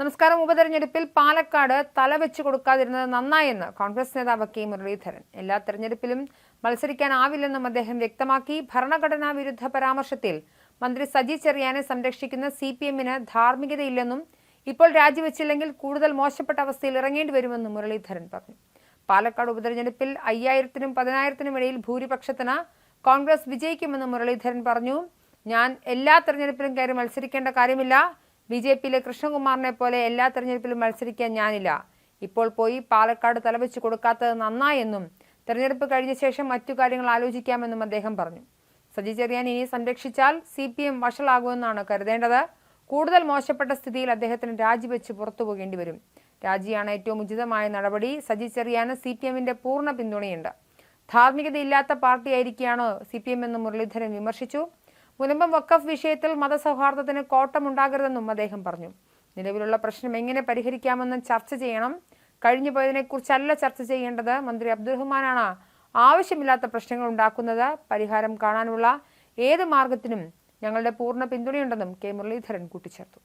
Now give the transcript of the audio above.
നമസ്കാരം. ഉപതെരഞ്ഞെടുപ്പിൽ പാലക്കാട് തലവെച്ചു കൊടുക്കാതിരുന്നത് നന്നായെന്ന് കോൺഗ്രസ് നേതാവ് കെ മുരളീധരൻ. എല്ലാ തെരഞ്ഞെടുപ്പിലും മത്സരിക്കാനാവില്ലെന്നും അദ്ദേഹം വ്യക്തമാക്കി. ഭരണഘടനാ വിരുദ്ധ പരാമർശത്തിൽ മന്ത്രി സജി ചെറിയാനെ സംരക്ഷിക്കുന്ന സി പി എമ്മിന് ധാർമ്മികതയില്ലെന്നും ഇപ്പോൾ രാജിവെച്ചില്ലെങ്കിൽ കൂടുതൽ മോശപ്പെട്ട അവസ്ഥയിൽ ഇറങ്ങേണ്ടി വരുമെന്നും മുരളീധരൻ പറഞ്ഞു. പാലക്കാട് ഉപതെരഞ്ഞെടുപ്പിൽ അയ്യായിരത്തിനും പതിനായിരത്തിനും ഇടയിൽ ഭൂരിപക്ഷത്തിന് കോൺഗ്രസ് വിജയിക്കുമെന്നും മുരളീധരൻ പറഞ്ഞു. ഞാൻ എല്ലാ തെരഞ്ഞെടുപ്പിലും കയറി മത്സരിക്കേണ്ട കാര്യമില്ല. ബി ജെ പിയിലെ കൃഷ്ണകുമാറിനെ പോലെ എല്ലാ തെരഞ്ഞെടുപ്പിലും മത്സരിക്കാൻ ഞാനില്ല. ഇപ്പോൾ പോയി പാലക്കാട് തലവെച്ച് കൊടുക്കാത്തത് നന്നായെന്നും തെരഞ്ഞെടുപ്പ് കഴിഞ്ഞ ശേഷം മറ്റു കാര്യങ്ങൾ ആലോചിക്കാമെന്നും അദ്ദേഹം പറഞ്ഞു. സജി ചെറിയാൻ ഇനി സംരക്ഷിച്ചാൽ സി പി എം വഷളാകുമെന്നാണ് കരുതേണ്ടത്. കൂടുതൽ മോശപ്പെട്ട സ്ഥിതിയിൽ അദ്ദേഹത്തിന് രാജിവെച്ച് പുറത്തു പോകേണ്ടി വരും. രാജിയാണ് ഏറ്റവും ഉചിതമായ നടപടി. സജി ചെറിയാന് സി പി എമ്മിന്റെ പൂർണ പിന്തുണയുണ്ട്. ധാർമ്മികതയില്ലാത്ത പാർട്ടിയായിരിക്കുകയാണോ സി പി എം എന്ന് മുരളീധരൻ വിമർശിച്ചു. മുനമ്പം വക്കഫ് വിഷയത്തിൽ മതസൗഹാർദ്ദത്തിന് കോട്ടമുണ്ടാകരുതെന്നും അദ്ദേഹം പറഞ്ഞു. നിലവിലുള്ള പ്രശ്നം എങ്ങനെ പരിഹരിക്കാമെന്ന് ചർച്ച ചെയ്യണം. കഴിഞ്ഞു പോയതിനെക്കുറിച്ചല്ല ചർച്ച ചെയ്യേണ്ടത്. മന്ത്രി അബ്ദുറഹ്മാനാണ് ആവശ്യമില്ലാത്ത പ്രശ്നങ്ങൾ ഉണ്ടാക്കുന്നത്. പരിഹാരം കാണാനുള്ള ഏത് മാർഗത്തിനും ഞങ്ങളുടെ പൂർണ പിന്തുണയുണ്ടെന്നും കെ മുരളീധരൻ കൂട്ടിച്ചേർത്തു.